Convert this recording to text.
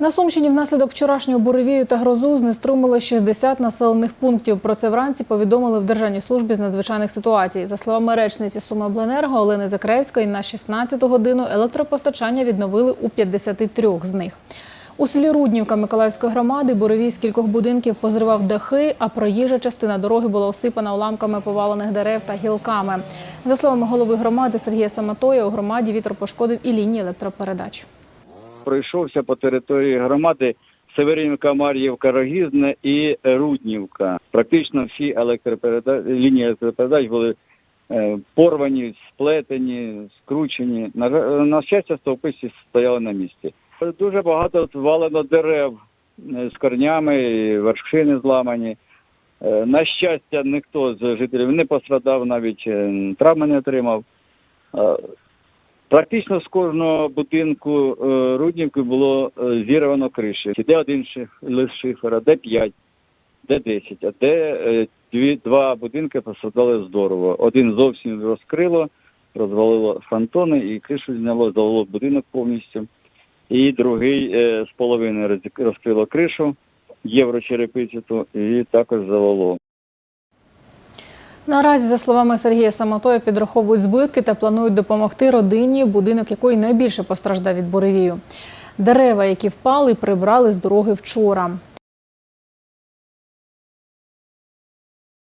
На Сумщині внаслідок вчорашнього буревію та грозу знеструмили 60 населених пунктів. Про це вранці повідомили в Державній службі з надзвичайних ситуацій. За словами речниці Сумобленерго Олени Закревської, на 16 годину електропостачання відновили у 53 з них. У селі Руднівка Миколаївської громади буревій з кількох будинків позривав дахи, а проїжджа частина дороги була осипана уламками повалених дерев та гілками. За словами голови громади Сергія Саматоя, у громаді вітер пошкодив і лінії електропередач. Пройшовся по території громади Северинівка, Мар'ївка, Рогізне і Руднівка. Практично всі електропередач, лінії електропередач були е, порвані, сплетені, скручені. На, жаль- на щастя, стовпи стояли на місці. Дуже багато звалено дерев е, з корнями, вершини зламані. Е, На щастя, ніхто з жителів не пострадав, навіть е, травми не отримав. Практично з кожного будинку е, Руднівки було е, зірвано криші. Де один шиф, лист шифера, де п'ять, де десять, а де е, дві, два будинки постраждали здорово. Один зовсім розкрило, розвалило фронтони і кришу зняло, залило будинок повністю. І другий з половини роз- розкрило кришу, єврочерепицю, і також завело. Наразі, за словами Сергія Самотоя, підраховують збитки та планують допомогти родині, будинок якої найбільше постраждав від буревію. Дерева, які впали, прибрали з дороги вчора.